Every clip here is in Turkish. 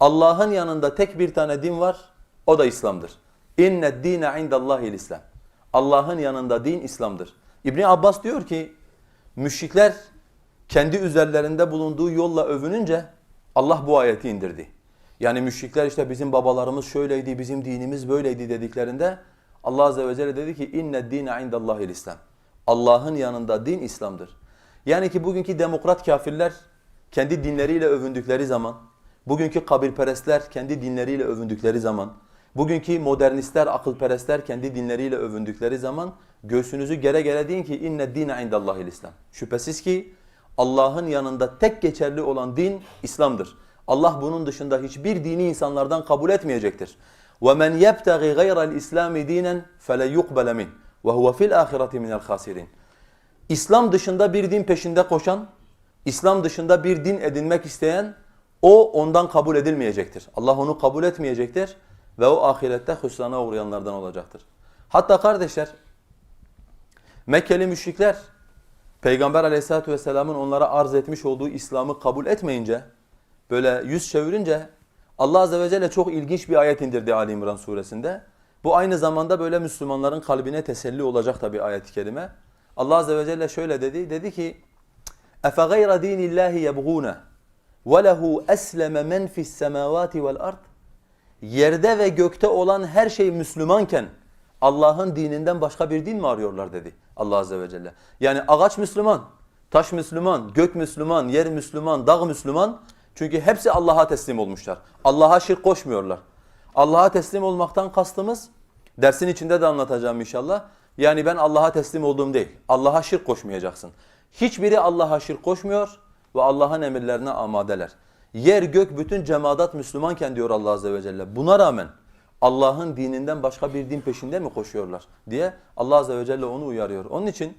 Allah'ın yanında tek bir tane din var, o da İslam'dır. İnne dine indallahil İslam. Allah'ın yanında din İslam'dır. İbn Abbas diyor ki müşrikler kendi üzerlerinde bulunduğu yolla övününce Allah bu ayeti indirdi. Yani müşrikler işte bizim babalarımız şöyleydi, bizim dinimiz böyleydi dediklerinde Allah azze ve celle dedi ki inne dine indallahil İslam. Allah'ın yanında din İslam'dır. Yani ki bugünkü demokrat kafirler kendi dinleriyle övündükleri zaman, bugünkü kabirperestler kendi dinleriyle övündükleri zaman, bugünkü modernistler, akılperestler kendi dinleriyle övündükleri zaman göğsünüzü gere gere deyin ki inne dine indallahil İslam. Şüphesiz ki Allah'ın yanında tek geçerli olan din İslam'dır. Allah bunun dışında hiçbir dini insanlardan kabul etmeyecektir. وَمَنْ يَبْتَغِ غَيْرَ الْإِسْلَامِ دِينًا فَلَنْ يُقْبَلَ مِنْهُ وَهُوَ فِي الْآخِرَةِ مِنَ الْخَاسِرِينَ İslam dışında bir din peşinde koşan, İslam dışında bir din edinmek isteyen o ondan kabul edilmeyecektir. Allah onu kabul etmeyecektir ve o ahirette hüsrana uğrayanlardan olacaktır. Hatta kardeşler Mekkeli müşrikler Peygamber aleyhissalatü vesselamın onlara arz etmiş olduğu İslam'ı kabul etmeyince böyle yüz çevirince Allah azze ve celle çok ilginç bir ayet indirdi Ali İmran suresinde. Bu aynı zamanda böyle Müslümanların kalbine teselli olacak da bir ayet-i kerime. Allah azze ve celle şöyle dedi. Dedi ki: "Efe gayra dinillahi yebğuna وَلَهُ أَسْلَمَ مَنْ فِي السَّمَاوَاتِ وَالْأَرْضِ Yerde ve gökte olan her şey Müslümanken Allah'ın dininden başka bir din mi arıyorlar dedi Allah azze ve celle. Yani ağaç Müslüman, taş Müslüman, gök Müslüman, yer Müslüman, dağ Müslüman. Çünkü hepsi Allah'a teslim olmuşlar. Allah'a şirk koşmuyorlar. Allah'a teslim olmaktan kastımız dersin içinde de anlatacağım inşallah. Yani ben Allah'a teslim olduğum değil. Allah'a şirk koşmayacaksın. Hiçbiri Allah'a şirk koşmuyor ve Allah'ın emirlerine amadeler. Yer gök bütün cemaat Müslümanken diyor Allah azze ve celle. Buna rağmen Allah'ın dininden başka bir din peşinde mi koşuyorlar diye Allah azze ve celle onu uyarıyor. Onun için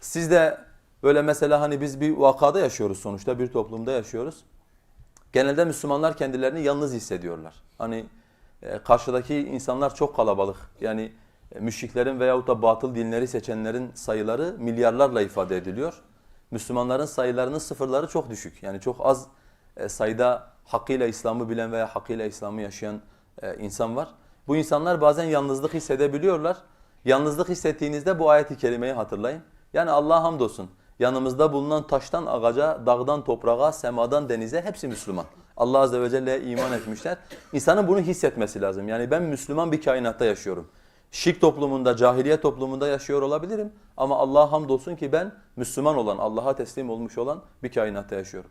siz de böyle mesela hani biz bir vakada yaşıyoruz sonuçta bir toplumda yaşıyoruz. Genelde Müslümanlar kendilerini yalnız hissediyorlar. Hani e, karşıdaki insanlar çok kalabalık. Yani e, müşriklerin veyahut da batıl dinleri seçenlerin sayıları milyarlarla ifade ediliyor. Müslümanların sayılarının sıfırları çok düşük. Yani çok az e, sayıda hakkıyla İslam'ı bilen veya hakkıyla İslam'ı yaşayan e, insan var. Bu insanlar bazen yalnızlık hissedebiliyorlar. Yalnızlık hissettiğinizde bu ayet-i kerimeyi hatırlayın. Yani Allah'a hamdolsun. Yanımızda bulunan taştan ağaca, dağdan toprağa, semadan denize hepsi Müslüman. Allah azze ve celle'ye iman etmişler. İnsanın bunu hissetmesi lazım. Yani ben Müslüman bir kainatta yaşıyorum. Şirk toplumunda, cahiliye toplumunda yaşıyor olabilirim ama Allah'a hamdolsun ki ben Müslüman olan, Allah'a teslim olmuş olan bir kainatta yaşıyorum.